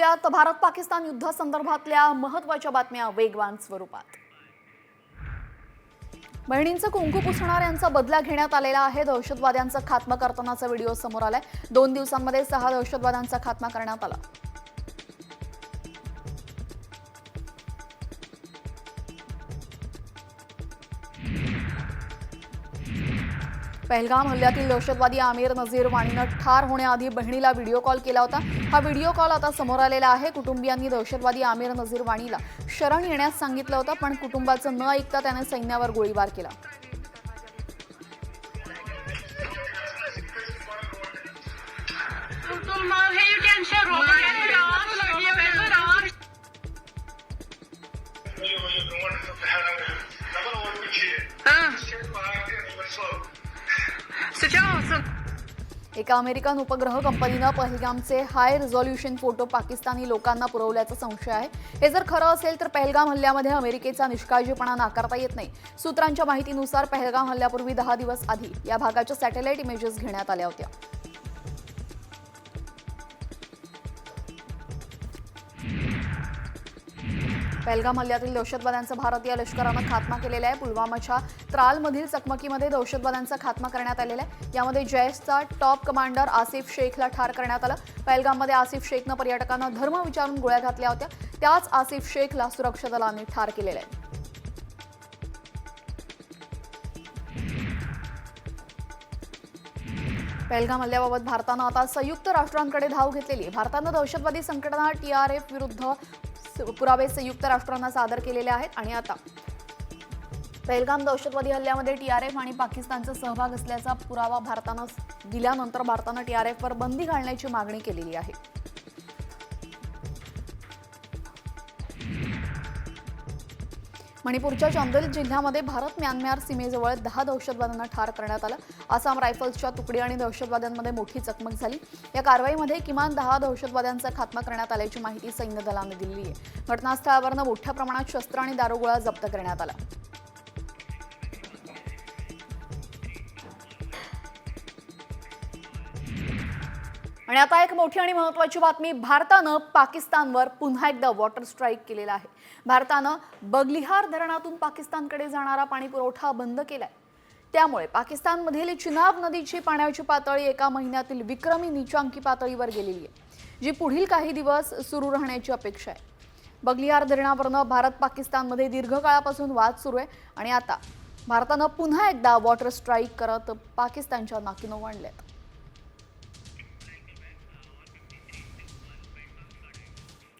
पाहूयात. भारत पाकिस्तान युद्धासंदर्भातल्या महत्त्वाच्या बातम्या वेगवान स्वरूपात. बहिणींचं कुंकू पुसणाऱ्यांचा बदला घेण्यात आलेला आहे. दहशतवाद्यांचा खात्मा करतानाचा व्हिडिओ समोर आलाय. दोन दिवसांमध्ये सहा दहशतवाद्यांचा खात्मा करण्यात आला. पहलगाम हल्ल्यातील दहशतवादी आमिर नझीर वाणीनं ठार होण्याआधी बहिणीला व्हिडिओ कॉल केला होता. हा व्हिडिओ कॉल आता समोर आलेला आहे. कुटुंबियांनी दहशतवादी आमिर नझीर वाणीला शरण येण्यास सांगितलं होतं पण कुटुंबाचं न ऐकता त्याने सैन्यावर गोळीबार केला. एका अमेरिकन उपग्रह कंपनीनं पहलगामचे हाय रिझॉल्युशन फोटो पाकिस्तानी लोकांना पुरवल्याचा संशय आहे. हे जर खरं असेल तर पहलगाम हल्ल्यामध्ये अमेरिकेचा निष्काळजीपणा नाकारता येत नाही. सूत्रांच्या माहितीनुसार पहलगाम हल्ल्यापूर्वी दहा दिवस आधी या भागाच्या सॅटेलाइट इमेजेस घेण्यात आल्या होत्या. पहलगाम हल्ल्यातील दहशतवाद्यांचा भारतीय लष्करानं खात्मा केलेला आहे. पुलवामाच्या त्रालमधील चकमकीमध्ये दहशतवाद्यांचा खात्मा करण्यात आलेला आहे. यामध्ये जैशचा टॉप कमांडर आसिफ शेखला ठार करण्यात आलं. पहलगाममध्ये आसिफ शेखनं पर्यटकांना धर्म विचारून गोळ्या घातल्या होत्या. त्याच आसिफ शेखला सुरक्षा दलांनी ठार केलेलं आहे. पहलगाम हल्ल्याबाबत भारतानं आता संयुक्त राष्ट्रांकडे धाव घेतलेली भारतानं दहशतवादी संघटना टीआरएफ विरुद्ध पुरावे संयुक्त राष्ट्रांना सादर केलेले आहेत. आणि आता पहलगाम दहशतवादी हल्ल्यामध्ये टीआरएफ आणि पाकिस्तानचा सहभाग असल्याचा पुरावा भारतानं दिल्यानंतर भारतानं टीआरएफवर बंदी घालण्याची मागणी केलेली आहे. मणिपूरच्या चांदोली जिल्ह्यामध्ये भारत म्यानमार सीमेजवळ दहा दहशतवाद्यांना ठार करण्यात आलं. आसाम रायफल्सच्या तुकडी आणि दहशतवाद्यांमध्ये मोठी चकमक झाली. या कारवाईमध्ये किमान दहा दहशतवाद्यांचा खात्मा करण्यात आल्याची माहिती सैन्य दलाने दिली आहे. घटनास्थळावरनं मोठ्या प्रमाणात शस्त्र आणि दारुगोळा जप्त करण्यात आला. आणि आता एक मोठी आणि महत्त्वाची बातमी. भारतानं पाकिस्तानवर पुन्हा एकदा वॉटर स्ट्राईक केलेला आहे. भारतानं बगलिहार धरणातून पाकिस्तानकडे जाणारा पाणी पुरवठा बंद केलाय. त्यामुळे पाकिस्तानमधील चिनाब नदीची पाण्याची पातळी एका महिन्यातील विक्रमी निचांकी पातळीवर गेलेली आहे जी पुढील काही दिवस सुरू राहण्याची अपेक्षा आहे. बगलिहार धरणावरनं भारत पाकिस्तानमध्ये दीर्घकाळापासून वाद सुरू आहे आणि आता भारतानं पुन्हा एकदा वॉटर स्ट्राईक करत पाकिस्तानच्या नाकीनं वाढल्यात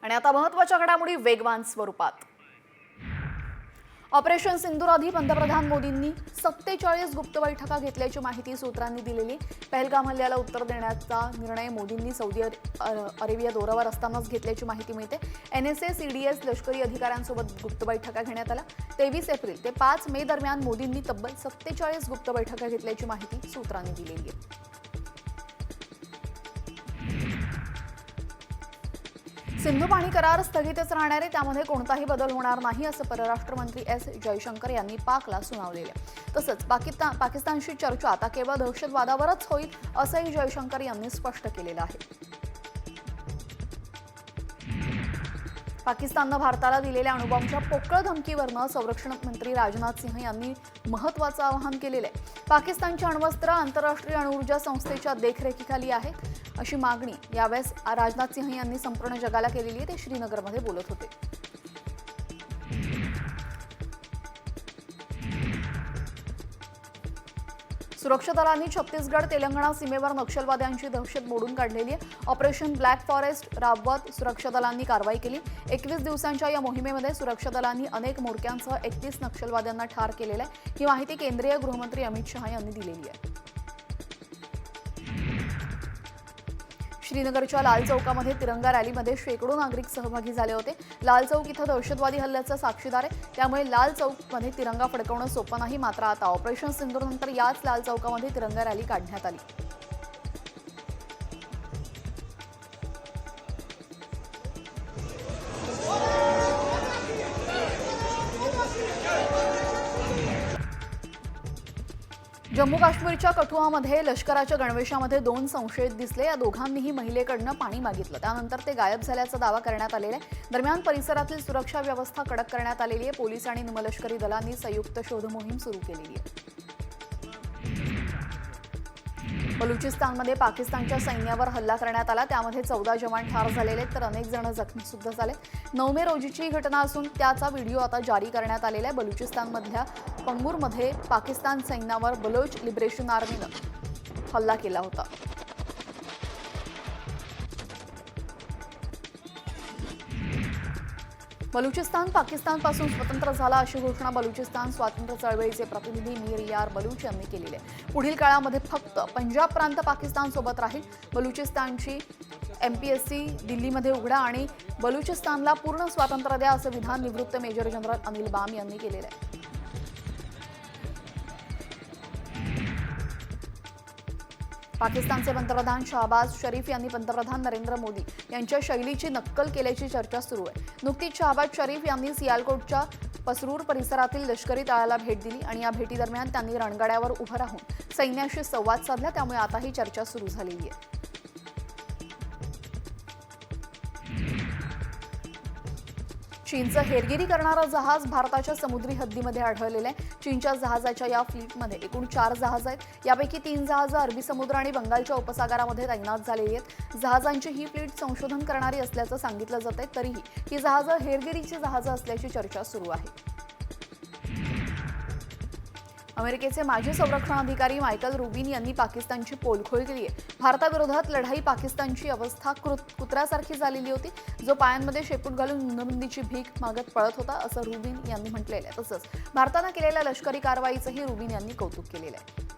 आणि आता महत्त्वाच्या घडामोडी वेगवान स्वरूपात. ऑपरेशन सिंदूर आधी पंतप्रधान मोदींनी सत्तेचाळीस गुप्त बैठका घेतल्याची माहिती सूत्रांनी दिलेली. पहलगाम हल्ल्याला उत्तर देण्याचा निर्णय मोदींनी सौदी अरेबिया दौऱ्यावर असतानाच घेतल्याची माहिती मिळते. N S S C D S लष्करी अधिकाऱ्यांसोबत गुप्त बैठका घेण्यात आल्या. तेवीस एप्रिल ते पाच मे दरम्यान मोदींनी तब्बल सत्तेचाळीस गुप्त बैठका घेतल्याची माहिती सूत्रांनी दिलेली आहे. सिंधू पाणी करार स्थगितच राहणार आहे. त्यामध्ये कोणताही बदल होणार नाही असं परराष्ट्र मंत्री एस जयशंकर यांनी पाकला सुनावलेलं आहे. तसंच पाकिस्तान पाकिस्तानशी चर्चा आता केवळ दहशतवादावरच होईल असंही जयशंकर यांनी स्पष्ट केलेलं आहे. पाकिस्ताननं भारताला दिलेल्या अणुबॉम्बच्या पोकळ धमकीवरनं संरक्षण मंत्री राजनाथ सिंह यांनी महत्वाचं आवाहन केलेलं आहे. पाकिस्तानची अण्वस्त्र आंतरराष्ट्रीय अणुऊर्जा संस्थेच्या देखरेखीखाली आहेत अशी मागणी यावेळेस राजनाथ सिंह यांनी संपूर्ण जगाला केलेली आहे. ते श्रीनगरमध्ये बोलत होते. सुरक्षा दलांनी छत्तीसगड तेलंगणा सीमेवर नक्षलवाद्यांची दहशत मोडून काढलेली आहे. ऑपरेशन ब्लॅक फॉरेस्ट राबवत सुरक्षा दलांनी कारवाई केली. एकवीस दिवसांच्या या मोहिमेमध्ये सुरक्षा दलांनी अनेक मोडक्यांसह एकतीस नक्षलवाद्यांना ठार केलेलं आहे. ही माहिती केंद्रीय गृहमंत्री अमित शहा यांनी दिलेली आहे. श्रीनगरच्या लाल चौकामध्ये तिरंगा रॅलीमध्ये शेकडो नागरिक सहभागी झाले होते. लाल चौक इथं दहशतवादी हल्ल्याचा साक्षीदार आहे. त्यामुळे लाल चौकमध्ये तिरंगा फडकवणं सोपं नाही मात्र आता ऑपरेशन सिंधूनंतर याच लाल चौकामध्ये तिरंगा रॅली काढण्यात आली. जम्मू काश्मीरच्या कठुआमध्ये लष्कराच्या गणवेशामध्ये दोन संशयित दिसले. या दोघांनीही महिलेकडनं पाणी मागितलं. त्यानंतर ते गायब झाल्याचा दावा करण्यात आलेला आहे. दरम्यान परिसरातील सुरक्षा व्यवस्था कडक करण्यात आलेली आहे. पोलीस आणि निमलष्करी दलांनी संयुक्त शोध मोहीम सुरू केलेली आहे. बलुचिस्तानमध्ये पाकिस्तानच्या सैन्यावर हल्ला करण्यात आला. त्यामध्ये चौदा जवान ठार झालेले आहेत, तर अनेक जण जखमी सुद्धा झाले नऊ मे रोजीची ही घटना असून त्याचा व्हिडिओ आता जारी करण्यात आलेला आहे. बलुचिस्तानमधल्या पंगूरमध्ये पाकिस्तान सैन्यावर बलोच लिबरेशन आर्मीनं हल्ला केला होता. बलुचिस्तान पाकिस्तानपासून स्वतंत्र झाला अशी घोषणा बलुचिस्तान स्वातंत्र्य चळवळीचे प्रतिनिधी मीर यार बलूच यांनी केलेली आहे. पुढील काळामध्ये फक्त पंजाब प्रांत पाकिस्तानसोबत राहील. बलुचिस्तानची एम पी एस सी दिल्लीमध्ये उघडा आणि बलुचिस्तानला पूर्ण स्वातंत्र्य द्या असं विधान निवृत्त मेजर जनरल अनिल बाम यांनी केलेलं आहे. पाकिस्तानचे पंतप्रधान शहबाज शरीफ यांनी पंतप्रधान नरेंद्र मोदी यांच्या शैलीची नक्कल केल्याची चर्चा सुरू आहे. नुकतीच शहबाज शरीफ यांनी सियालकोटच्या पसरूर परिसरातील लष्करी तळाला भेट दिली आणि या भेटीदरम्यान त्यांनी रणगाड्यावर उभं राहून सैन्याशी संवाद साधला त्यामुळे आता ही चर्चा सुरू झालेली आहे. चीनचं हेरगिरी करणारं जहाज भारताच्या समुद्री हद्दीमध्ये आढळलेलं आहे. चीनच्या जहाजाच्या या फ्लीटमध्ये एकूण चार जहाज आहेत. यापैकी तीन जहाजं अरबी समुद्र आणि बंगालच्या उपसागरामध्ये तैनात झालेली आहेत. जहाजांची ही फ्लीट संशोधन करणारी असल्याचं सांगितलं जात आहे तरीही ही जहाजं हेरगिरीची जहाजं असल्याची चर्चा सुरू आहे. अमेरिकेचे माजी संरक्षण अधिकारी मायकल रुबिन यांनी पाकिस्तानची पोलखोल केली आहे. भारताविरोधात लढाई पाकिस्तानची अवस्था कृत कुत्र्यासारखी झालेली होती. जो पायांमध्ये शेपूट घालून नोंदबंदीची भीक मागत पळत होता असं रुबिन यांनी म्हटलेलं आहे. तसंच भारतानं केलेल्या लष्करी कारवाईचंही रुबिन यांनी कौतुक केलेलं आहे.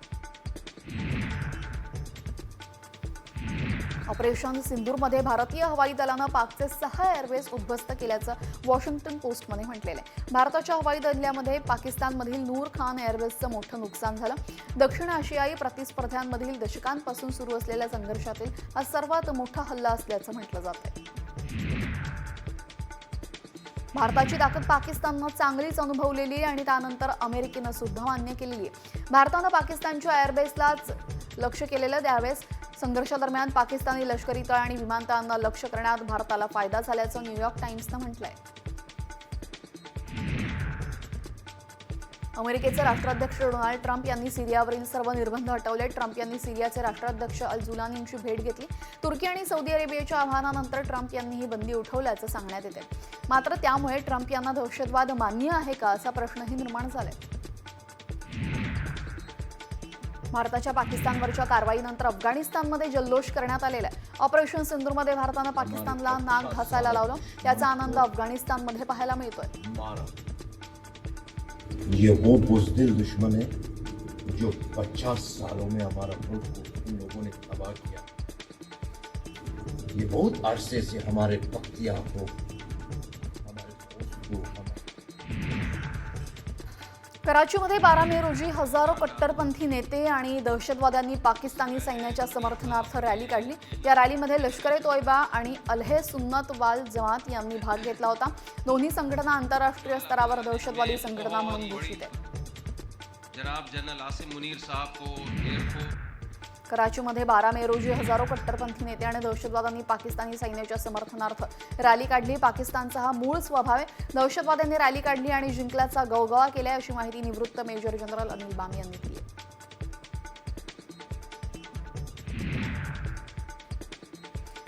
ऑपरेशन सिंदूरमध्ये भारतीय हवाई दलानं पाकचे सहा एअरवेज उद्ध्वस्त केल्याचं वॉशिंग्टन पोस्टमध्ये म्हटलेलं आहे. भारताच्या हवाई दलामध्ये पाकिस्तानमधील नूर खान एअरवेजचं मोठं नुकसान झालं. दक्षिण आशियाई प्रतिस्पर्ध्यांमधील दशकांपासून सुरू असलेल्या संघर्षातील हा सर्वात मोठा हल्ला असल्याचं म्हटलं जात आहे. भारताची ताकद पाकिस्ताननं चांगलीच अनुभवलेली आहे आणि त्यानंतर अमेरिकेनं सुद्धा मान्य केलेली आहे. भारतानं पाकिस्तानच्या एअरबेसलाच लक्ष केलेलं त्यावेळेस संघर्षादरम्यान पाकिस्तानी लष्करी तळ आणि विमानतळांना लक्ष्य करण्यात भारताला फायदा झाल्याचं न्यूयॉर्क टाइम्सनं म्हटलंय. अमेरिकेचे राष्ट्राध्यक्ष डोनाल्ड ट्रम्प यांनी सिरियावरील सर्व निर्बंध हटवले. ट्रम्प यांनी सिरियाचे राष्ट्राध्यक्ष अल जुलानींची भेट घेतली. तुर्की आणि सौदी अरेबियाच्या आव्हानानंतर ट्रम्प यांनी ही बंदी उठवल्याचं सांगण्यात येते मात्र त्यामुळे ट्रम्प यांना दहशतवाद मान्य आहे का असा प्रश्नही निर्माण झालाय. भारताच्या पाकिस्तानवरच्या कारवाईनंतर अफगाणिस्तानमध्ये जल्लोष करण्यात आलेला आहे. ऑपरेशन सिंधूरमध्ये भारतानं पाकिस्तानला नाक घासायला लावलं. त्याचा आनंद अफगाणिस्तानमध्ये पाहायला मिळतोय. ये वो बुजदिल दुश्मन है जो 50 सालों में हमारा मुल्क को इन लोगों ने तबाह किया। ये बहुत अरसे से हमारे पक्तिया को कराचीमध्ये बारा मे रोजी हजारो कट्टरपंथी नेते आणि दहशतवाद्यांनी पाकिस्तानी सैन्याच्या समर्थनार्थ रॅली काढली. या रॅलीमध्ये लष्कर ए तोयबा आणि अल्हे सुन्नत वाल जमात यांनी भाग घेतला होता. दोन्ही संघटना आंतरराष्ट्रीय स्तरावर दहशतवादी संघटना म्हणून घोषित आहे जनाब जनरल आसिम मुनीर साहब को कराचीमध्ये बारा मे रोजी हजारो कट्टरपंथी नेते आणि दहशतवाद्यांनी पाकिस्तानी सैन्याच्या समर्थनार्थ रॅली काढली. पाकिस्तानचा हा मूळ स्वभाव आहे. दहशतवाद्यांनी रॅली काढली आणि जिंकल्याचा गवगवा केलाय अशी माहिती निवृत्त मेजर जनरल अनिल बाम यांनी दिली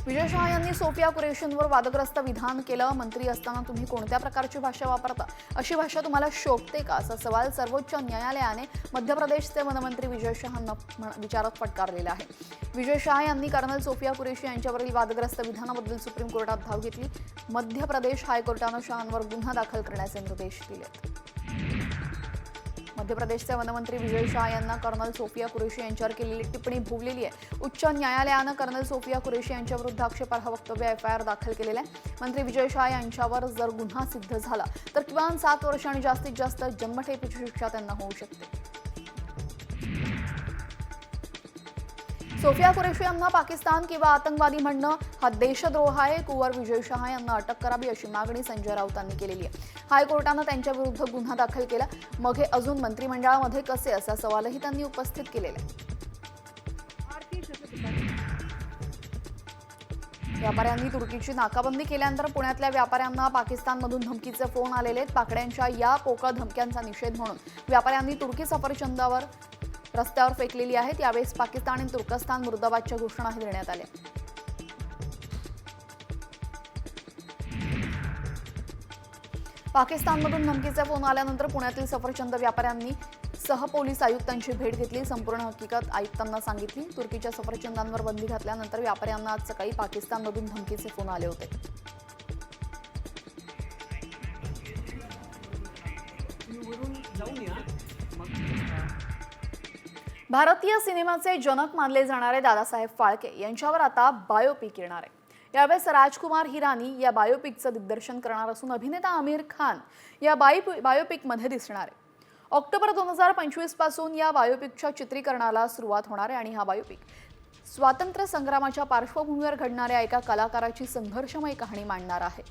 विजय शहा यांनी सोफिया कुरेशींवर वादग्रस्त विधान केलं. मंत्री असताना तुम्ही कोणत्या प्रकारची भाषा वापरता? अशी भाषा तुम्हाला शोभते का? असा सवाल सर्वोच्च न्यायालयाने मध्य प्रदेशचे वनमंत्री विजय शहांना विचारात फटकारलेला आहे. विजय शहा यांनी कर्नल सोफिया कुरेशी यांच्यावरील वादग्रस्त विधानाबद्दल सुप्रीम कोर्टात धाव घेतली. मध्य प्रदेश हायकोर्टानं शहांवर गुन्हा दाखल करण्याचे निर्देश दिलेत. मध्य प्रदेशचे वनमंत्री विजय शाह यांना कर्नल सोफिया कुरेशी यांच्यावर केलेली टिप्पणी भोवलेली आहे. उच्च न्यायालयानं कर्नल सोफिया कुरेशी यांच्याविरुद्ध आक्षेपार्ह वक्तव्य एफ आय आर दाखल केलेलं आहे. मंत्री विजय शाह यांच्यावर जर गुन्हा सिद्ध झाला तर किमान सात वर्ष आणि जास्तीत जास्त जन्मठेपीची शिक्षा त्यांना होऊ शकते. सोफिया कुरेशी यांना पाकिस्तान किंवा आतंकवादी म्हणणं हा देशद्रोह आहे. कुंवर विजय शहा यांना अटक करावी अशी मागणी संजय राऊतांनी केलेली आहे. हायकोर्टानं त्यांच्या विरुद्ध गुन्हा दाखल केला. मग हे अजून मंत्रिमंडळामध्ये कसे? असा सवालही त्यांनी उपस्थित केलेला आहे. व्यापाऱ्यांनी तुर्कीची नाकाबंदी केल्यानंतर पुण्यातल्या व्यापाऱ्यांना पाकिस्तानमधून धमकीचे फोन आलेले आहेत. पाकड्यांच्या या पोकळ धमक्यांचा निषेध म्हणून व्यापाऱ्यांनी तुर्की सफरचंदावर रस्त्यावर फेकलेली आहेत. यावेळेस पाकिस्तान आणि तुर्कस्तान मुर्दाबादच्या घोषणाही देण्यात आल्या. पाकिस्तानमधून धमकीचे फोन आल्यानंतर पुण्यातील सफरचंद व्यापाऱ्यांनी सह पोलीस आयुक्तांची भेट घेतली. संपूर्ण हकीकत आयुक्तांना सांगितली. तुर्कीच्या सफरचंदांवर बंदी घातल्यानंतर व्यापाऱ्यांना आज सकाळी पाकिस्तानमधून धमकीचे फोन आले होते. भारतीय सिनेमाचे जनक मानले जाणारे दादासाहेब फाळके यांच्यावर आता बायोपिक येणार आहे. यावेळेस राजकुमार हिरानी या बायोपिकचं दिग्दर्शन करणार असून अभिनेता आमिर खान या बायो बायोपिकमध्ये दिसणार आहे. ऑक्टोबर दोन हजार पंचवीसपासून या बायोपिकच्या चित्रीकरणाला सुरुवात होणार आहे आणि हा बायोपिक स्वातंत्र्य संग्रामाच्या पार्श्वभूमीवर घडणाऱ्या एका कलाकाराची संघर्षमय कहाणी मांडणार आहे.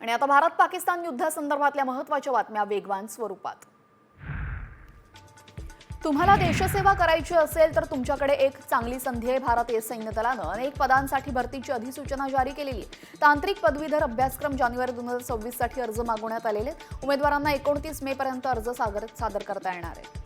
आणि आता भारत पाकिस्तान युद्धासंदर्भातल्या महत्त्वाच्या बातम्या वेगवान स्वरूपात. तुम्हाला देशसेवा करायची असेल तर तुमच्याकडे एक चांगली संधी आहे भारतीय सैन्य दलानं अनेक पदांसाठी भरतीची अधिसूचना जारी केलेली. तांत्रिक पदवीधर अभ्यासक्रम जानेवारी दोन हजार सव्वीससाठी अर्ज मागवण्यात आलेले. उमेदवारांना एकोणतीस मे पर्यंत अर्ज सादर सादर करता येणार आहे.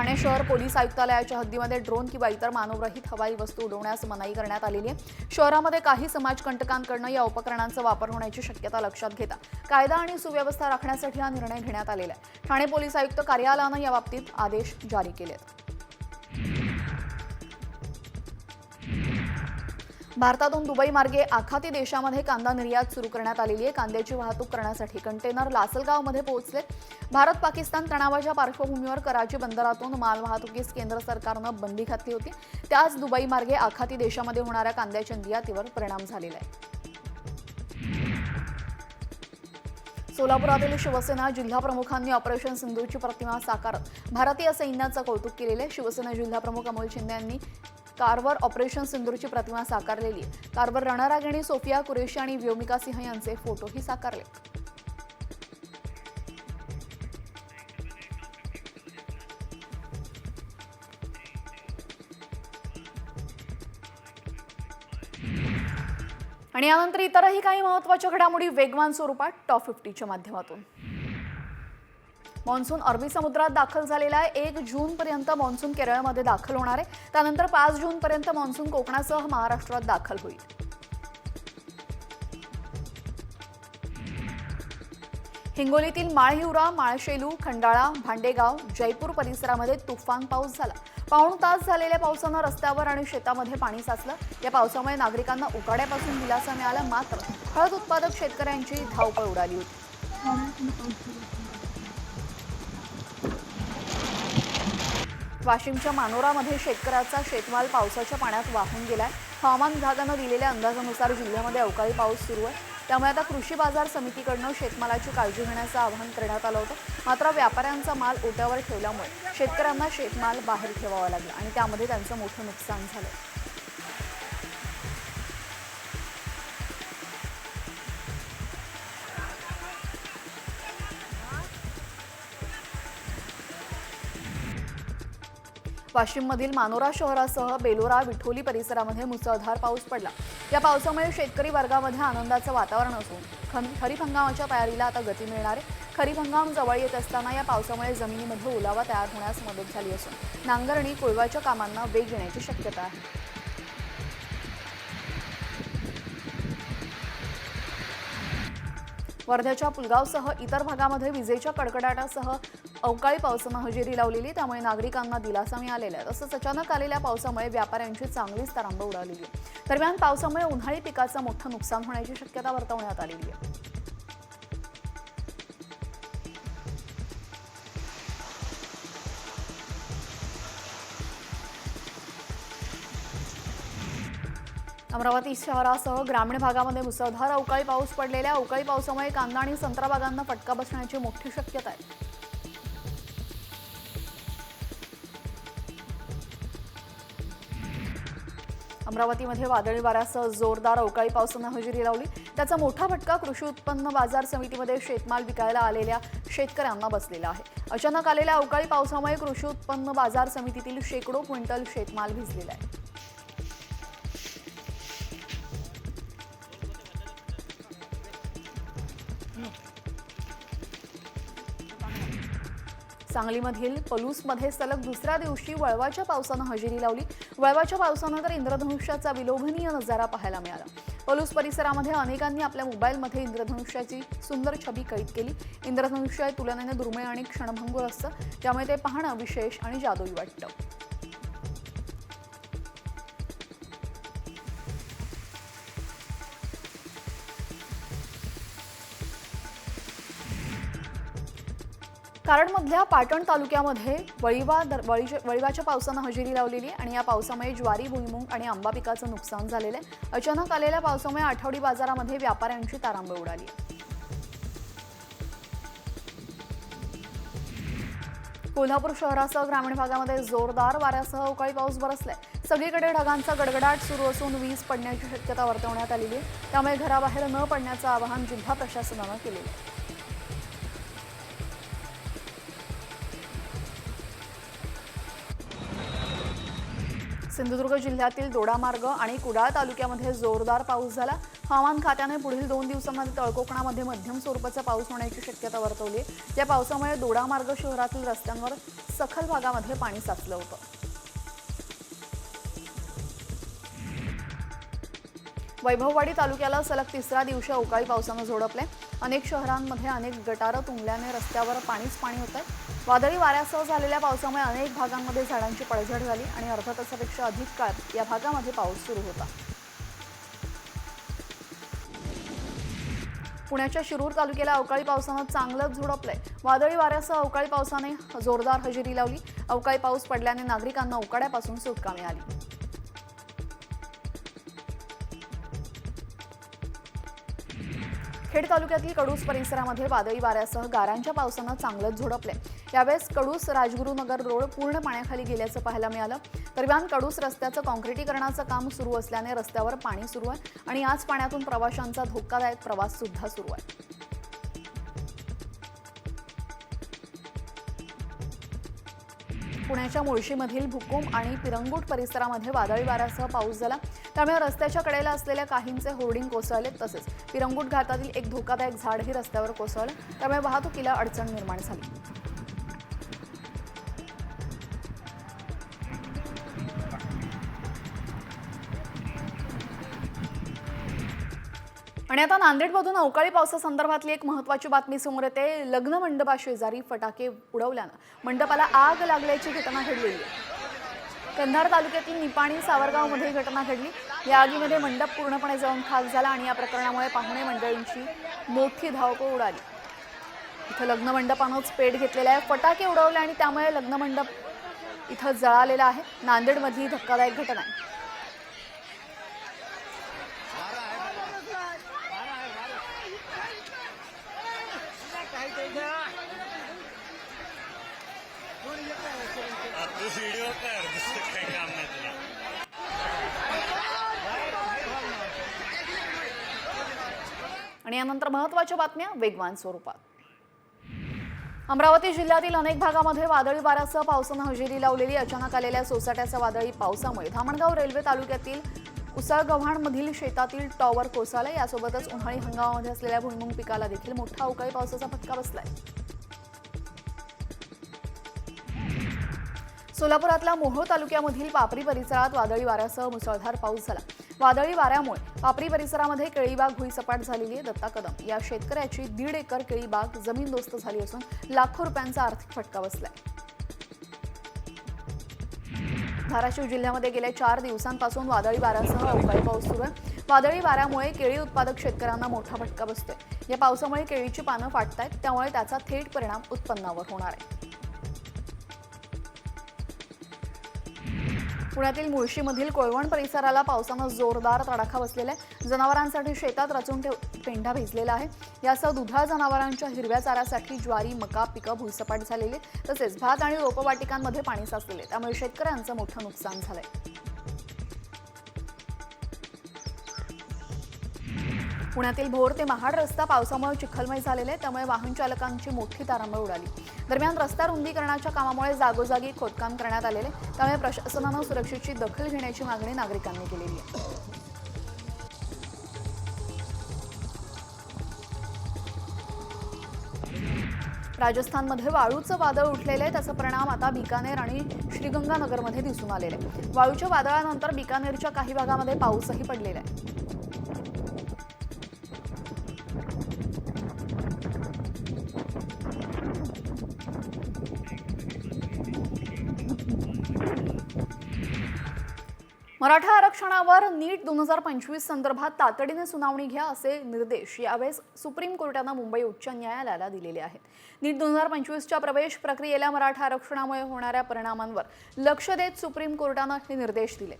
ठाणे शहर पोलीस आयुक्तालयाच्या हद्दीमध्ये ड्रोन किंवा इतर मानवरहित हवाई वस्तू उडवण्यास मनाई करण्यात आलेली आहे. शहरामध्ये काही समाजकंटकांकडनं या उपकरणांचा वापर होण्याची शक्यता लक्षात घेता कायदा आणि सुव्यवस्था राखण्यासाठी हा निर्णय घेण्यात आलेला आहे. ठाणे पोलीस आयुक्त कार्यालयानं याबाबतीत आदेश जारी केले आहेत भारतातून दुबई मार्गे आखाती देशामध्ये कांदा निर्यात सुरू करण्यात आलेली आहे. कांद्याची वाहतूक करण्यासाठी कंटेनर लासलगावमध्ये पोहोचले. भारत पाकिस्तान तणावाच्या पार्श्वभूमीवर कराची बंदरातून माल वाहतुकीस केंद्र सरकारनं बंदी घातली होती. त्याच दुबई मार्गे आखाती देशामध्ये होणाऱ्या कांद्याच्या निर्यातीवर परिणाम झालेला आहे. सोलापुरातील शिवसेना जिल्हाप्रमुखांनी ऑपरेशन सिंधूची प्रतिमा साकारत भारतीय सैन्याचं कौतुक केलेलं आहे. शिवसेना जिल्हाप्रमुख अमोल शिंदे यांनी कारवर ऑपरेशन सिंदूरची प्रतिमा साकारलेली कारवर रणरागिणी सोफिया कुरेशी आणि व्योमिका सिंह यांचे फोटोही साकारले. आणि यानंतर इतरही काही महत्त्वाच्या घडामोडी वेगवान स्वरूपात टॉप फिफ्टीच्या माध्यमातून. मान्सून अरबी समुद्रात दाखल झालेला आहे. एक जूनपर्यंत मान्सून केरळमध्ये दाखल होणार आहे. त्यानंतर पाच जूनपर्यंत मान्सून कोकणासह महाराष्ट्रात दाखल होईल. हिंगोलीतील माळहिवरा माळशेलू खंडाळा भांडेगाव जयपूर परिसरामध्ये तुफान पाऊस झाला. पाऊण तास झालेल्या पावसानं रस्त्यावर आणि शेतामध्ये पाणी साचलं. या पावसामुळे नागरिकांना उकाड्यापासून दिलासा मिळाला मात्र हळद उत्पादक शेतकऱ्यांची धावपळ उडाली होती. वाशिमच्या मानोरामध्ये शेतकऱ्याचा शेतमाल पावसाच्या पाण्यात वाहून गेलाय. हवामान विभागानं दिलेल्या अंदाजानुसार जिल्ह्यामध्ये अवकाळी पाऊस सुरू आहे. त्यामुळे आता कृषी बाजार समितीकडनं शेतमालाची काळजी घेण्याचं आवाहन करण्यात आलं होतं. मात्र व्यापाऱ्यांचा माल ओट्यावर ठेवल्यामुळे शेतकऱ्यांना शेतमाल बाहेर ठेवावा लागला आणि त्यामध्ये त्यांचं मोठं नुकसान झालं. वाशिममधील मानोरा शहरासह बेलोरा विठोली परिसरामध्ये मुसळधार पाऊस पडला. या पावसामुळे शेतकरी वर्गामध्ये आनंदाचं वातावरण असून खन खरीप हंगामाच्या तयारीला आता गती मिळणार आहे. खरीप हंगाम जवळ येत असताना या पावसामुळे जमिनीमध्ये ओलावा तयार होण्यास मदत झाली असून नांगरणी कोळवाच्या कामांना वेग येण्याची शक्यता आहे. वर्ध्याच्या पुलगावसह इतर भागामध्ये विजेच्या कडकडाटासह अवकाळी पावसानं हजेरी लावलेली त्यामुळे नागरिकांना दिलासा मिळालेला आहे. तसंच अचानक आलेल्या पावसामुळे व्यापाऱ्यांची चांगलीच तारांब उडालेली आहे. दरम्यान पावसामुळे उन्हाळी पिकाचं मोठं नुकसान होण्याची शक्यता वर्तवण्यात आलेली आहे. अमरावती शहरासह ग्रामीण भागामध्ये मुसळधार अवकाळी पाऊस पडलेल्या अवकाळी पावसामुळे कांदा आणि संत्रा बागांना फटका बसण्याची मोठी शक्यता आहे. अमरावतीमध्ये वादळी वाऱ्यासह जोरदार अवकाळी पावसानं हजेरी लावली. त्याचा मोठा फटका कृषी उत्पन्न बाजार समितीमध्ये शेतमाल विकायला आलेल्या शेतकऱ्यांना बसलेला आहे. अचानक आलेल्या अवकाळी पावसामुळे कृषी उत्पन्न बाजार समितीतील शेकडो क्विंटल शेतमाल भिजलेला आहे. सांगलीमधील पलूसमध्ये सलग दुसऱ्या दिवशी वळवाच्या पावसानं हजेरी लावली. वळवाच्या पावसानं तर इंद्रधनुष्याचा विलोभनीय नजारा पाहायला मिळाला. पलूस परिसरामध्ये अनेकांनी आपल्या मोबाईलमध्ये इंद्रधनुष्याची सुंदर छबी कैद केली. इंद्रधनुष्य हे तुलनेने दुर्मिळ आणि क्षणभंगूर असतं त्यामुळे ते पाहणं विशेष आणि जादूई वाटतं. कराडमधल्या पाटण तालुक्यामध्ये वळीवा दर- वळीच्या- वळीवाच्या पावसानं हजेरी लावलेली आहे आणि या पावसामुळे ज्वारी भुईमुंग आणि आंबा पिकाचं नुकसान झालेलं आहे. अचानक आलेल्या पावसामुळे आठवडी बाजारामध्ये व्यापाऱ्यांची तारांबळ उडाली कोल्हापूर शहरासह ग्रामीण भागामध्ये जोरदार वाऱ्यासह अवकाळी पाऊस बरसलाय. सगळीकडे ढगांचा गडगडाट सुरू असून वीज पडण्याची शक्यता वर्तवण्यात आलेली आहे. त्यामुळे घराबाहेर न पडण्याचं आवाहन जिल्हा प्रशासनानं केलेलं आहे. सिंधुदुर्ग जिल्ह्यातील दोडामार्ग आणि कुडाळ तालुक्यामध्ये जोरदार पाऊस झाला. हवामान खात्याने पुढील दोन दिवसांमध्ये तळकोकणामध्ये मध्यम स्वरूपाचा पाऊस होण्याची शक्यता वर्तवली. या पावसामुळे दोडामार्ग शहरातील रस्त्यांवर सखल भागामध्ये पाणी साचलं होतं. वैभववाडी तालुक्याला सलग तिसऱ्या दिवशी अवकाळी पावसानं झोडपले. अनेक शहरांमध्ये अनेक गटारं तुंबल्याने रस्त्यावर पाणीच पाणी होतंय. वादळी वाऱ्यासह झालेल्या पावसामुळे अनेक भागांमध्ये झाडांची पडझड झाली आणि अर्धा तासापेक्षा अधिक काळ या भागामध्ये पाऊस सुरू होता. पुण्याच्या शिरूर तालुक्याला अवकाळी पावसानं चांगलंच झोडपलंय. वादळी वाऱ्यासह अवकाळी पावसाने जोरदार हजेरी लावली. अवकाळी पाऊस पडल्याने नागरिकांना उकाड्यापासून सुटका मिळाली. खेड तालुक्यातील कडूस परिसरामध्ये वादळी वाऱ्यासह गारांच्या पावसानं चांगलंच झोडपले यावेळेस कडूस राजगुरुनगर रोड पूर्ण पाण्याखाली गेल्याचं पाहायला मिळालं. दरम्यान कडूस रस्त्याचं कॉन्क्रिटीकरणाचं काम सुरू असल्याने रस्त्यावर पाणी सुरू आहे आणि आज पाण्यातून प्रवाशांचा धोकादायक प्रवास सुद्धा सुरू आहे. पुण्याच्या मुळशीमधील भुकुम आणि पिरंगुट परिसरामध्ये वादळी वाऱ्यासह पाऊस झाला. त्यामुळे रस्त्याच्या कडेला असलेल्या काहींचे होर्डिंग कोसळले तसेच पिरंगुट घाटातील एक धोकादायक झाडही रस्त्यावर कोसळलं. त्यामुळे वाहतुकीला अडचण निर्माण झाली. आणि आता नांदेडमधून अवकाळी पावसासंदर्भातली एक महत्त्वाची बातमी समोर येते. लग्न मंडपाशेजारी फटाके उडवल्यानं मंडपाला आग लागल्याची घटना घडलेली आहे. कंधार तालुक्यातील निपाणी सावरगावमध्ये ही घटना घडली. या आगीमध्ये मंडप पूर्णपणे जाऊन खाक झाला आणि या प्रकरणामुळे पाहुणे मंडळींची मोठी धावपळ उडाली. इथं लग्न मंडपानंच पेट घेतलेला आहे. फटाके उडवले आणि त्यामुळे लग्न मंडप इथं जळालेला आहे. नांदेडमधली धक्कादायक घटना आहे तू व्हिडिओ कर दुसरं काही काम नाही तुला आणि यानंतर महत्त्वाच्या बातम्या वेगवान स्वरूपात. अमरावती जिल्ह्यातील अनेक भागामध्ये वादळी वाऱ्यासह पावसानं हजेरी लावलेली. अचानक आलेल्या सोसाट्याच्या वादळी पावसामुळे धामणगाव रेल्वे तालुक्यातील उसळगव्हाणमधील शेतातील टॉवर कोसळला. यासोबतच उन्हाळी हंगामामध्ये असलेल्या भुईमुंग पिकाला देखील मोठा अवकाळी पावसाचा फटका बसलाय. सोलापुरातल्या मोहोळ तालुक्यामधील पापरी परिसरात वादळी वाऱ्यासह मुसळधार पाऊस झाला. वादळी वाऱ्यामुळे पापरी परिसरामध्ये केळीबाग भुईसपाट झालेली आहे. दत्ता कदम. या शेतकऱ्याची दीड एकर केळीबाग जमीनदोस्त झाली असून लाखो रुपयांचा आर्थिक फटका बसलाय. धाराशिव जिल्ह्यामध्ये गेल्या चार दिवसांपासून वादळी वाऱ्यासह अवकाळी पाऊस सुरू आहे. वादळी वाऱ्यामुळे केळी उत्पादक शेतकऱ्यांना मोठा फटका बसतोय. या पावसामुळे केळीची पानं फाटतायत त्यामुळे त्याचा थेट परिणाम उत्पन्नावर होणार आहे. पुण्यातील मुळशीमधील कोळवण परिसराला पावसानं जोरदार तडाखा बसलेला आहे. जनावरांसाठी शेतात रचून ठेव पेंढा भिजलेला आहे. यासह दुधाळ जनावरांच्या हिरव्या चाऱ्यासाठी ज्वारी मका पिकं भुसपाट झालेली तसेच भात आणि रोपवाटिकांमध्ये पाणी साचलेले आहे. त्यामुळे शेतकऱ्यांचं मोठं नुकसान झालंय. पुण्यातील भोर ते महाड रस्ता पावसामुळे चिखलमय झालेले आहे त्यामुळे वाहन चालकांची मोठी तारांबळ उडाली. दरम्यान रस्ता रुंदीकरणाच्या कामामुळे जागोजागी खोदकाम करण्यात आलेले आहे. त्यामुळे प्रशासनानं सुरक्षेची दखल घेण्याची मागणी नागरिकांनी केलेली आहे. राजस्थानमध्ये वाळूचं वादळ उठलेलं आहे. त्याचा परिणाम आता बिकानेर आणि श्रीगंगानगरमध्ये दिसून आलेला आहे. वाळूच्या वादळानंतर बिकानेरच्या काही भागामध्ये पाऊसही पडलेला आहे. मराठा आरक्षणावर नीट दोन हजार पंचवीस संदर्भात तातडीने सुनावणी घ्या असे निर्देश यावेळेस सुप्रीम कोर्टानं मुंबई उच्च न्यायालयाला दिलेले आहेत. नीट दोन हजार पंचवीसच्या प्रवेश प्रक्रियेला मराठा आरक्षणामुळे होणाऱ्या परिणामांवर लक्ष देत सुप्रीम कोर्टानं हे निर्देश दिले.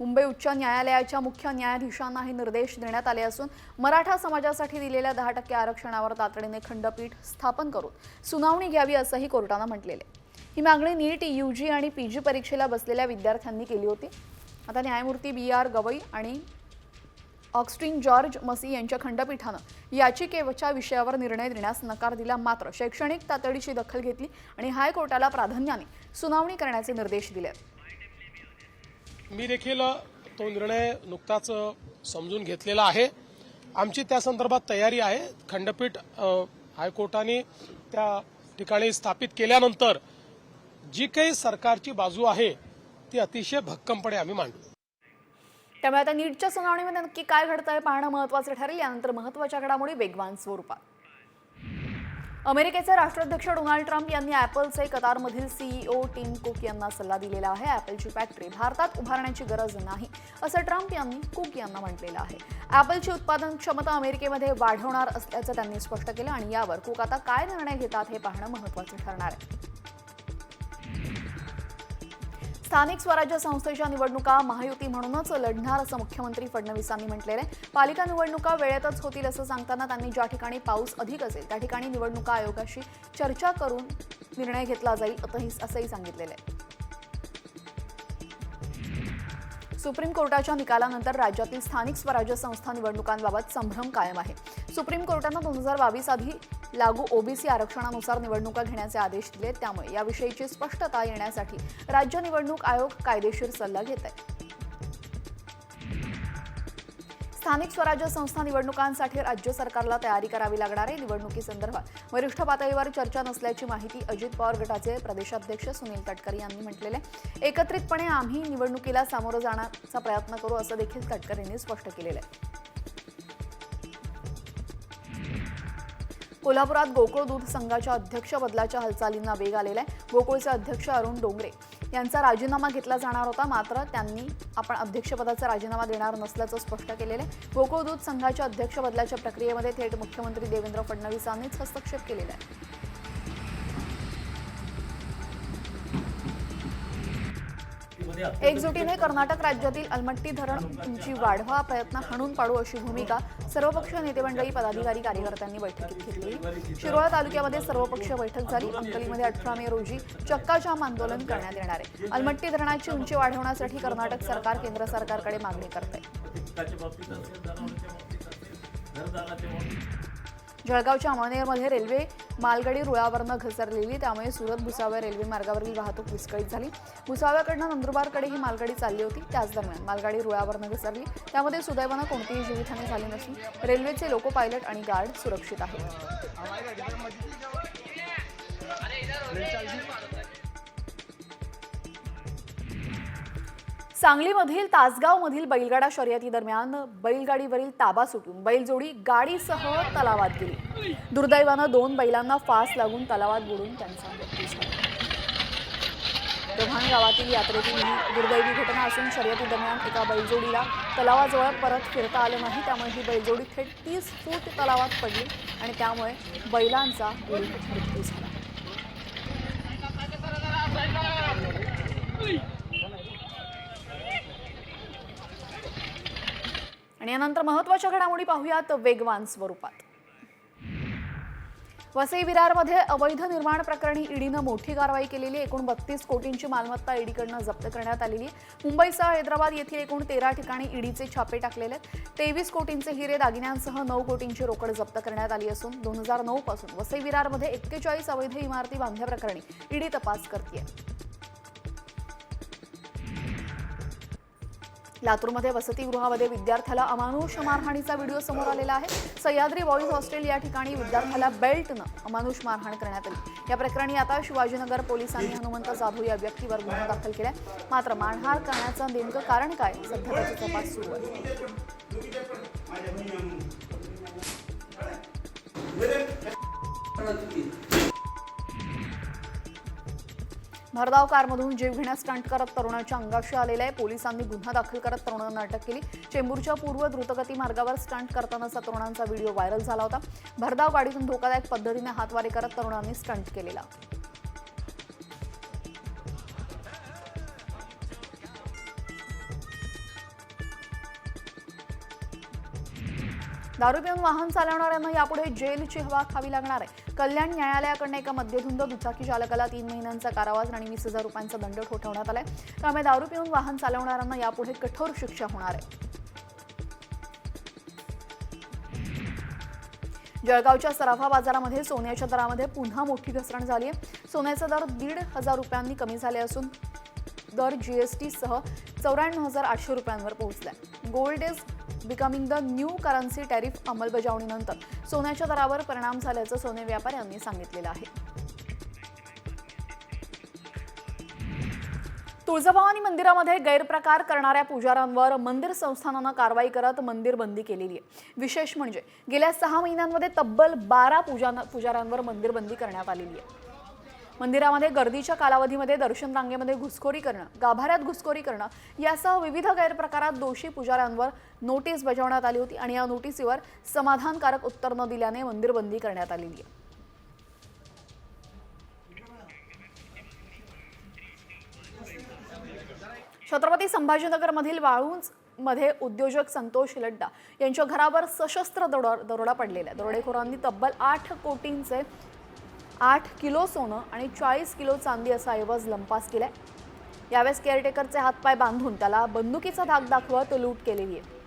मुंबई उच्च न्यायालयाच्या मुख्य न्यायाधीशांना हे निर्देश देण्यात आले असून मराठा समाजासाठी दिलेल्या दहा टक्के आरक्षणावर तातडीने खंडपीठ स्थापन करून सुनावणी घ्यावी असंही कोर्टानं म्हटलेले ही मागणी नीट यू जी आणि पी जी परीक्षेला बसलेल्या विद्यार्थ्यांनी केली होती. आता न्यायमूर्ती बी आर गवई आणि ऑक्स्टिन जॉर्ज मसी यांच्या खंडपीठानं याचिकेच्या विषयावर निर्णय देण्यास नकार दिला मात्र शैक्षणिक तातडीची दखल घेतली आणि हायकोर्टाला प्राधान्याने सुनावणी करण्याचे निर्देश दिले. मी देखील तो निर्णय नुकताच समजून घेतलेला आहे. आमची त्या संदर्भात तयारी आहे. खंडपीठ हायकोर्टाने त्या ठिकाणी स्थापित केल्यानंतर जी काही सरकारची बाजू आहे ती अतिशय भक्कमपणे आम्ही मांडू. त्यामुळे आता नीटच्या सुनावणीमध्ये नक्की काय घडतंय पाहणं महत्वाचं ठरेल. यानंतर महत्त्वाच्या घडामोडी वेगवान स्वरूपात. अमेरिकेचे राष्ट्राध्यक्ष डोनाल्ड ट्रम्प यांनी ॲपलचे कतारमधील सीईओ टीम कुक यांना सल्ला दिलेला आहे. ॲपलची फॅक्टरी भारतात उभारण्याची गरज नाही असं ट्रम्प यांनी कुक यांना म्हटलेलं आहे. ॲपलची उत्पादन क्षमता अमेरिकेमध्ये वाढवणार असल्याचं त्यांनी स्पष्ट केलं आणि यावर कुक आता काय निर्णय घेतात हे पाहणं महत्त्वाचं ठरणार आहे. स्थानिक स्वराज्य संस्थेच्या निवडणुका महायुती म्हणूनच लढणार असं मुख्यमंत्री फडणवीसांनी म्हटलेलं आहे. पालिका निवडणुका वेळेतच होतील असं सांगताना त्यांनी ज्या ठिकाणी पाऊस अधिक असेल त्या ठिकाणी निवडणुका आयोगाशी चर्चा करून निर्णय घेतला जाईल असंही असंही सांगितलेलं आहे. सुप्रीम कोर्टाच्या निकालानंतर राज्यातील स्थानिक स्वराज्य संस्था निवडणुकांबाबत संभ्रम कायम आहे. सुप्रीम कोर्टानं दोन हजार बावीस आधी लागू ओबीसी आरक्षणानुसार निवडणुका घेण्याचे आदेश दिले. त्यामुळे याविषयीची स्पष्टता येण्यासाठी राज्य निवडणूक आयोग कायदेशीर सल्ला घेत आहे स्थानिक स्वराज्य संस्था निवडणुकांसाठी राज्य सरकारला तयारी करावी लागणार आहे निवडणुकीसंदर्भात वरिष्ठ पातळीवर चर्चा नसल्याची माहिती अजित पवार गटाचे प्रदेशाध्यक्ष सुनील तटकरे यांनी म्हटलेले एकत्रितपणे आम्ही निवडणुकीला सामोरं जाण्याचा प्रयत्न करू असं देखील तटकरे यांनी स्पष्ट केलेलं आहे. कोल्हापुरात गोकुळ दूध संघाच्या अध्यक्ष बदलाच्या हालचालींना वेग आलेला आहे. गोकुळचे अध्यक्ष अरुण डोंगरे यांचा राजीनामा घेतला जाणार होता. मात्र त्यांनी आपण अध्यक्षपदाचा राजीनामा देणार नसल्याचं स्पष्ट केलेलं आहे. गोकुळ दूध संघाच्या अध्यक्ष बदलाच्या प्रक्रियेमध्ये थेट मुख्यमंत्री देवेंद्र फडणवीसांनीच हस्तक्षेप केलेला आहे. एकजुटीने कर्नाटक राज्यातील अलमट्टी धरण उंची वाढवा प्रयत्न हाणून पाडू अशी भूमिका सर्वपक्षीय नेतेमंडळी पदाधिकारी कार्यकर्त्यांनी बैठकीत घेतली. शिरोळा तालुक्यामध्ये सर्वपक्षीय बैठक झाली. अंकलीमध्ये अठरा मे रोजी चक्काजाम आंदोलन करण्यात येणार आहे. अलमट्टी धरणाची उंची वाढवण्यासाठी कर्नाटक सरकार केंद्र सरकारकडे मागणी करत. आहे. जळगावच्या अमळनेरमध्ये रेल्वे मालगाडी रुळावरनं घसरलेली त्यामुळे सुरत भुसावळ रेल्वे मार्गावरील वाहतूक विस्कळीत झाली. भुसावळकडनं नंदुरबारकडे ही मालगाडी चालली होती. त्याच दरम्यान मालगाडी रुळावरनं घसरली. त्यामध्ये सुदैवानं कोणतीही जीवितहानी झाली नसून रेल्वेचे लोको पायलट आणि गार्ड सुरक्षित आहेत. सांगलीमधील तासगावमधील बैलगाडा शर्यती दरम्यान बैलगाडीवरील ताबा सुटून बैलजोडी गाडीसह तलावात गेली. दुर्दैवानं दोन बैलांना फास लागून तलावात बुडून त्यांचा मृत्यू झाला. दोघां गावातील यात्रेतील ही दुर्दैवी घटना असून शर्यती दरम्यान एका बैलजोडीला तलावाजवळ परत फिरता आलं नाही त्यामुळे ही बैलजोडी थेट तीस फूट तलावात पडली आणि त्यामुळे बैलांचा मृत्यू झाला. आणि यानंतर महत्त्वाच्या घडामोडी पाहूयात वेगवान स्वरूपात. वसई विरारमध्ये अवैध निर्माण प्रकरणी ईडीनं मोठी कारवाई केलेली आहे. एकूण बत्तीस कोटींची मालमत्ता ईडीकडनं जप्त करण्यात आलेली आहे. मुंबईसह हैदराबाद येथील एकूण तेरा ठिकाणी ईडीचे छापे टाकलेले आहेत. तेवीस कोटींचे हिरे दागिन्यांसह नऊ कोटींची रोकड जप्त करण्यात आली असून दोन हजार नऊ पासून वसई विरारमध्ये एक्केचाळीस अवैध इमारती बांधल्याप्रकरणी ईडी तपास करते लातूरमध्ये वसतिगृहामध्ये विद्यार्थ्याला अमानुष मारहाणीचा व्हिडिओ समोर आलेला आहे. सह्याद्री बॉईज हॉस्टेल या ठिकाणी विद्यार्थ्याला बेल्टनं अमानुष मारहाण करण्यात आली. या प्रकरणी आता शिवाजीनगर पोलिसांनी हनुमंत जाधव या व्यक्तीवर गुन्हा दाखल केलाय. मात्र मारहाण करण्याचं नेमकं कारण काय? सध्या त्याची तपास सुरू आहे. भरधाव कारमधून जीव घेण्यास स्टंट करत तरुणाच्या अंगाशी आलेला आहे. पोलिसांनी गुन्हा दाखल करत तरुणांना अटक केली. चेंबूरच्या पूर्व द्रुतगती मार्गावर स्टंट करतानाचा तरुणांचा व्हिडिओ व्हायरल झाला होता. भरधाव गाडीतून धोकादायक पद्धतीने हातवारे करत तरुणांनी स्टंट केलेला. दारू पिऊन वाहन चालवणाऱ्यांना यापुढे जेलची हवा खावी लागणार आहे. कल्याण न्यायालयाकडनं एका मध्यधुंद दुचाकी चालकाला तीन महिन्यांचा कारावास आणि वीस हजार रुपयांचा दंड ठोठवण्यात आलाय. त्यामुळे दारू पिऊन वाहन चालवणाऱ्यांना यापुढे कठोर शिक्षा होणार आहे. जळगावच्या सराफा बाजारामध्ये सोन्याच्या दरामध्ये पुन्हा मोठी घसरण झाली आहे. सोन्याचा दर दीड हजार रुपयांनी कमी झाले असून दर जीएसटीसह चौऱ्याण्णव हजार आठशे रुपयांवर पोहोचलाय. Gold is becoming the new currency tariff अंमलबजावणीनंतर. सोन्याच्या दरावर परिणाम झाल्याचं सोने व्यापाऱ्यांनी सांगितलेलं आहे. तुळजाभवानी मंदिरामध्ये गैरप्रकार करणाऱ्या पुजाऱ्यांवर मंदिर संस्थानानं कारवाई करत मंदिर बंदी केलेली आहे. विशेष म्हणजे गेल्या सहा महिन्यांमध्ये तब्बल बारा पुजा पुजाऱ्यांवर मंदिर बंदी करण्यात आलेली आहे. मंदिरामध्ये गर्दीच्या कालावधीमध्ये दर्शन रांगेमध्ये घुसखोरी करणं गाभाऱ्यात घुसखोरी करणं यासह विविध गैरप्रकारात दोषी पुजाऱ्यांवर नोटीस बजावण्यात आली होती आणि या नोटीसीवर समाधानकारक उत्तर न दिल्याने मंदिर बंदी करण्यात आलेली आहे. छत्रपती संभाजीनगरमधील वाळूंजमध्ये उद्योजक संतोष लड्डा यांच्या घरावर सशस्त्र दरोडा दरोडा पडलेला आहे दरोडेखोरांनी तब्बल आठ कोटींचे आठ किलो सोनं आणि चाळीस किलो चांदी असा ऐवज लंपास केलाय. यावेळेस केअरटेकरचे हातपाय बांधून त्याला बंदुकीचा धाक दाखवत लूट केलेली आहे.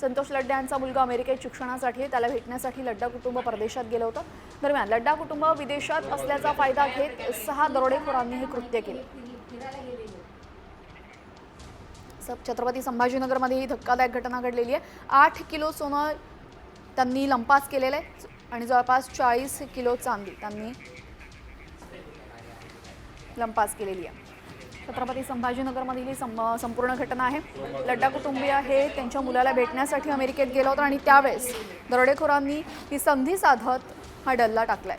संतोष लड्डा यांचा मुलगा अमेरिकेत शिक्षणासाठी त्याला भेटण्यासाठी लड्डा कुटुंब परदेशात गेलं होतं. दरम्यान लड्डा कुटुंब विदेशात असल्याचा फायदा घेत सहा दरोडेखोरांनी हे कृत्य केले. छत्रपती संभाजीनगरमध्ये ही धक्कादायक घटना घडलेली आहे. आठ किलो सोनं त्यांनी लंपास केलेलं आहे. आणि जवळपास चाळीस किलो चांदी त्यांनी लंपास केलेली आहे. छत्रपती संभाजीनगरमधील ही सं- संपूर्ण घटना आहे. लड्डा कुटुंबीय हे त्यांच्या मुलाला भेटण्यासाठी अमेरिकेत गेलं होतं आणि त्यावेळेस दरोडेखोरांनी ही संधी साधत हा डल्ला टाकलाय.